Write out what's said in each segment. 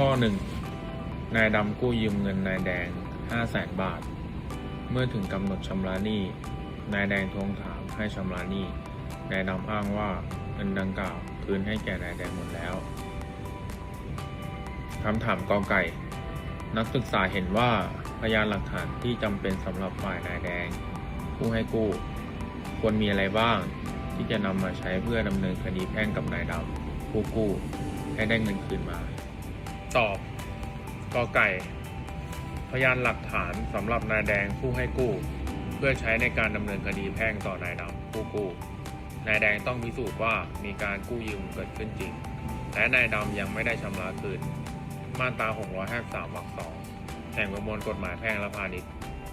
ข้อหนึ่งนายดำกู้ยืมเงินนายแดงห้าแสนบาท เมื่อถึงกำหนดชำระหนี้ นายแดงทวงถามให้ชำระหนี้ นายดำอ้างว่าเงินดังกล่าวคืนให้แก่นายแดงหมดแล้วคำถามกอไก่ นักศึกษาเห็นว่าพยานหลักฐานที่จำเป็นสำหรับฝ่ายนายแดง ผู้ให้กู้ ควรมีอะไรบ้าง ที่จะนำมาใช้เพื่อดำเนินคดีแพ่งกับนายดำผู้กู้ให้ได้เงินคืนมา ตอบกอไก่ พยานหลักฐานสำหรับนายแดงผู้ให้กู้ เพื่อใช้ในการดำเนินคดีแพ่งต่อนายดำผู้กู้ นายแดงต้องพิสูจน์ว่ามีการกู้ยืมเกิดขึ้นจริง และนายดำยังไม่ได้ชำระคืน มาตรา 653วรรคสองแห่งประมวลกฎหมายแพ่งและพาณิชย์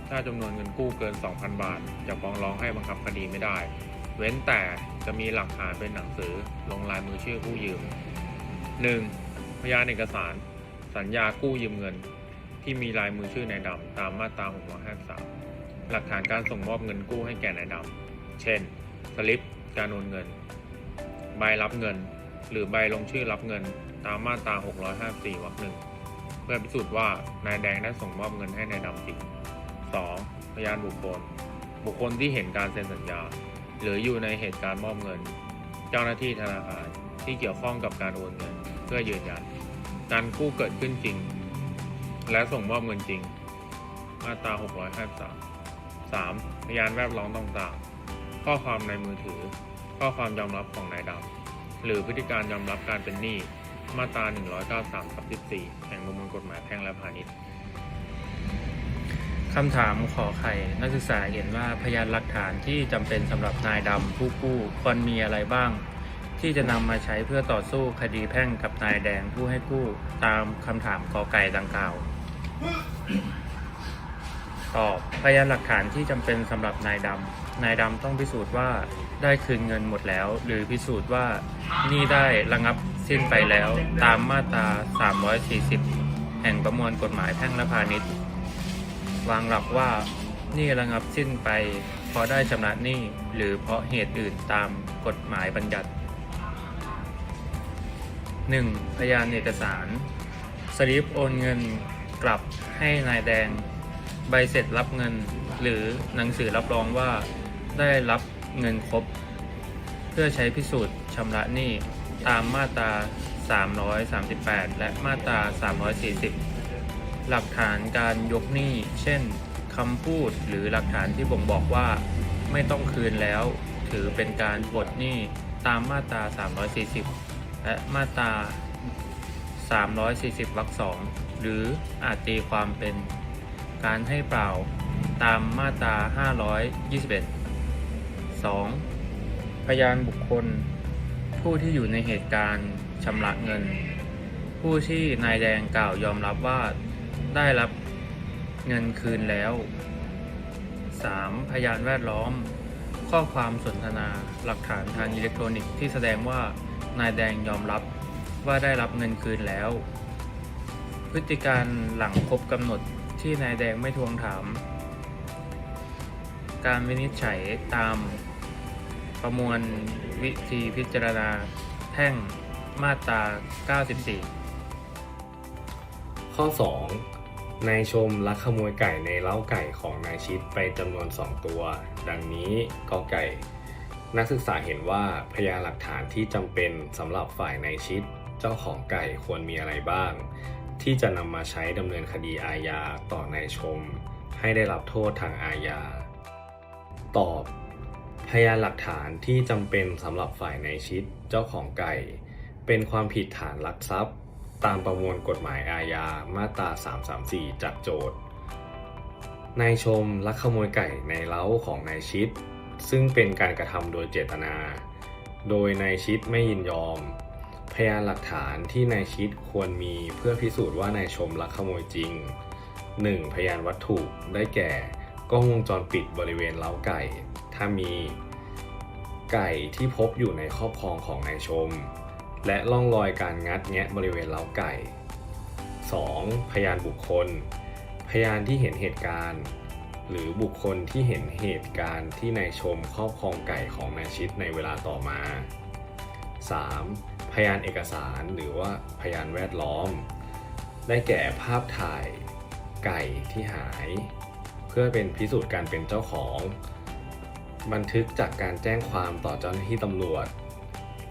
ถ้าจำนวนเงินกู้เกิน 2,000 บาท จะฟ้องร้องให้บังคับคดีไม่ได้ เว้นแต่จะมีหลักฐานเป็นหนังสือลงลายมือชื่อผู้ยืม 1. พยานเอกสาร สัญญากู้ยืมเงิน ที่มีลายมือชื่อนายดำตามมาตรา653 หลักฐานการส่งมอบเงินกู้ให้แก่นายดำ เช่น สลิป การโอนเงิน ใบรับเงิน หรือใบลงชื่อรับเงินตามมาตรา654วรรคหนึ่งเพื่อพิสูจน์ว่านายแดงได้ส่งมอบเงินให้นายดำจริง 2. พยานบุคคล บุคคลที่เห็นการเซ็นสัญญา หรืออยู่ในเหตุการณ์มอบเงิน เจ้าหน้าที่ธนาคารที่เกี่ยวข้องกับการโอนเงิน เพื่อยืนยัน การกู้เกิดขึ้นจริง และส่งมอบเงินจริง มาตรา 653 3. พยานแวดล้อมต่างๆ ข้อความในมือถือ ข้อความยอมรับของนายดำหรือพฤติการยอมรับการเป็นหนี้ มาตรา 193ทับ14แห่งประมวลกฎหมายแพ่งและพาณิชย์คำถามขอไข่นักศึกษาเห็นว่าพยานหลักฐานที่จำเป็นสำหรับนายดำผู้กู้ควรมีอะไรบ้าง ที่จะนำมาใช้เพื่อต่อสู้คดีแพ่งกับนายแดงผู้ให้กู้ตามคำถามกอไก่ดังกล่าว ตอบพยานหลักฐานที่จำเป็นสำหรับนายดำนายดำต้องพิสูจน์ว่าได้คืนเงินหมดแล้ว หรือพิสูจน์ว่านี่ได้ระงับสิ้นไปแล้วตามมาตรา 340 แห่งประมวลกฎหมายแพ่งและพาณิชย์ วางหลักว่านี้ระงับสิ้นไปเพราะได้ชำระหนี้หรือเพราะเหตุอื่นตามกฎหมายบัญญัติ 1. พยานเอกสาร สลิปโอนเงินกลับให้นายแดง ใบเสร็จรับเงิน หรือหนังสือรับรองว่าได้รับเงินครบ เพื่อใช้พิสูจน์ชำระหนี้ตามมาตรา 338 และมาตรา 340 หลักฐานการยกหนี้ เช่นคำพูดหรือหลักฐานที่บ่งบอกว่าไม่ต้องคืนแล้ว ถือเป็นการปลดหนี้ตามมาตรา 340 และมาตรา 340วรรคสองหรืออาจตีความเป็นการให้เปล่าตามมาตรา 521 2. พยานบุคคล ผู้ที่อยู่ในเหตุการณ์ชำระเงิน ผู้ที่นายแดงกล่าวยอมรับว่าได้รับเงินคืนแล้ว 3. พยานแวดล้อม ข้อความสนทนา หลักฐานทางอิเล็กทรอนิกส์ที่แสดงว่า นายแดงยอมรับว่าได้รับเงินคืนแล้ว พฤติการหลังครบกำหนดที่นายแดงไม่ทวงถาม การวินิจฉัยตามประมวลวิธีพิจารณาแพ่งมาตรา 94 ข้อ 2. นายชมลักขโมยไก่ในเล้าไก่ของนายชิดไปจำนวน 2 ตัว ดังนี้กอไก่ นักศึกษาเห็นว่าพยานหลักฐานที่จำเป็นสำหรับฝ่ายนายชิด เจ้าของไก่ควรมีอะไรบ้าง ที่จะนำมาใช้ดำเนินคดีอาญาต่อนายชม ให้ได้รับโทษทางอาญา ตอบ พยานหลักฐานที่จำเป็นสำหรับฝ่ายนายชิด เจ้าของไก่ เป็นความผิดฐานลักทรัพย์ ตามประมวลกฎหมายอาญามาตรา 334 จากโจทย์นายชมลักขโมยไก่ในเล้าของนายชิด ซึ่งเป็นการกระทำโดยเจตนา โดยนายชิดไม่ยินยอม พยานหลักฐานที่นายชิดควรมีเพื่อพิสูจน์ว่านายชมลักขโมยจริง 1. พยานวัตถุได้แก่กล้องวงจรปิดบริเวณเล้าไก่ ถ้ามี ไก่ที่พบอยู่ในครอบครองของนายชม และร่องรอยการงัดแงะบริเวณเล้าไก่ 2. พยานบุคคล พยานที่เห็นเหตุการณ์ หรือบุคคลที่เห็นเหตุการณ์ที่นายชมครอบครองไก่ของนายชิดในเวลาต่อมา 3. พยานเอกสารหรือว่าพยานแวดล้อม ได้แก่ภาพถ่ายไก่ที่หาย เพื่อเป็นพิสูจน์การเป็นเจ้าของ บันทึกจากการแจ้งความต่อเจ้าหน้าที่ตำรวจ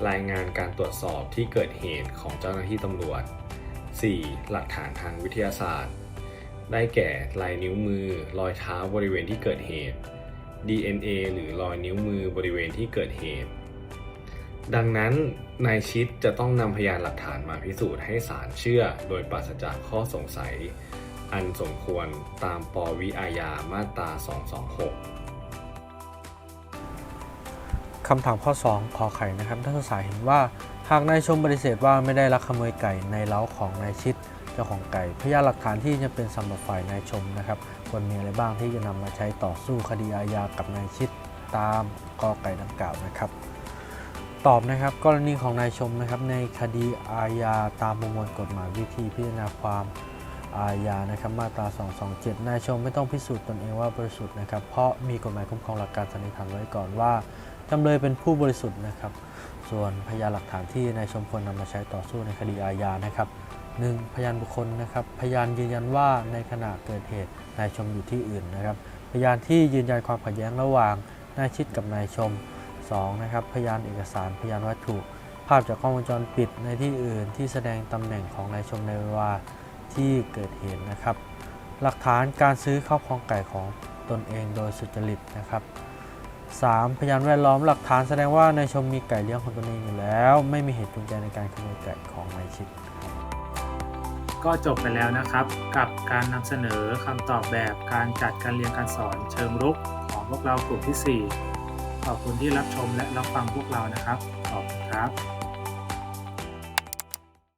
รายงานการตรวจสอบที่เกิดเหตุของเจ้าหน้าที่ตำรวจ 4. หลักฐานทางวิทยาศาสตร์ ได้แก่ลายนิ้วมือ รอยเท้าบริเวณที่เกิดเหตุ DNA หรือรอยนิ้วมือบริเวณที่เกิดเหตุ ดังนั้นนายชิดจะต้องนำพยานหลักฐานมาพิสูจน์ให้ศาลเชื่อ โดยปราศจากข้อสงสัย อันสมควรตามปวิอาญามาตรา 226คำถามข้อ 2 ขอไข่นะครับนักศึกษาเห็นว่า หากนายชมปฏิเสธว่าไม่ได้ลักขโมยไก่ในเล้าของนายชิด เจ้าของไก่พยานหลักฐานที่จะเป็นสำหรับฝ่ายนายชมนะครับควรมีอะไรบ้างที่จะนำมาใช้ต่อสู้คดีอาญากับนายชิดตามกอไก่ดังกล่าวนะครับ ตอบนะครับกรณีของนายชมนะครับในคดีอาญาตามประมวลกฎหมายวิธีพิจารณาความอาญานะครับมาตรา 227 นายชมไม่ต้องพิสูจน์ตนเองว่าบริสุทธิ์นะครับ เพราะมีกฎหมายคุ้มครองหลักการสันนิษฐานไว้ก่อนว่าจำเลยเป็นผู้บริสุทธิ์นะครับ ส่วนพยานหลักฐานที่นายชมควรนำมาใช้ต่อสู้ในคดีอาญานะครับ 1. พยานบุคคลนะครับพยานยืนยันว่าในขณะเกิดเหตุนายชมอยู่ที่อื่นนะครับ พยานที่ยืนยันความขัดแย้งระหว่างนายชิดกับนายชม 2. นะครับพยานเอกสารพยานวัตถุ ภาพจากกล้องวงจรปิดในที่อื่น ที่แสดงตำแหน่งของนายชมในเวลาที่เกิดเหตุนะครับ หลักฐานการซื้อข้าวของไก่ของตนเองโดยสุจริตนะครับ 3. พยานแวดล้อมหลักฐานแสดงว่านายชมมีไก่เลี้ยงของตนเองอยู่แล้ว ไม่มีเหตุจูงใจในการขโมยไก่ของนายชิด ก็จบไปแล้วนะครับ กับการนำเสนอคำตอบแบบการจัดการเรียนการสอนเชิงรุกของพวกเรากลุ่มที่ 4 ขอบคุณที่รับชมและรับฟังพวกเรานะครับ ขอบคุณครับ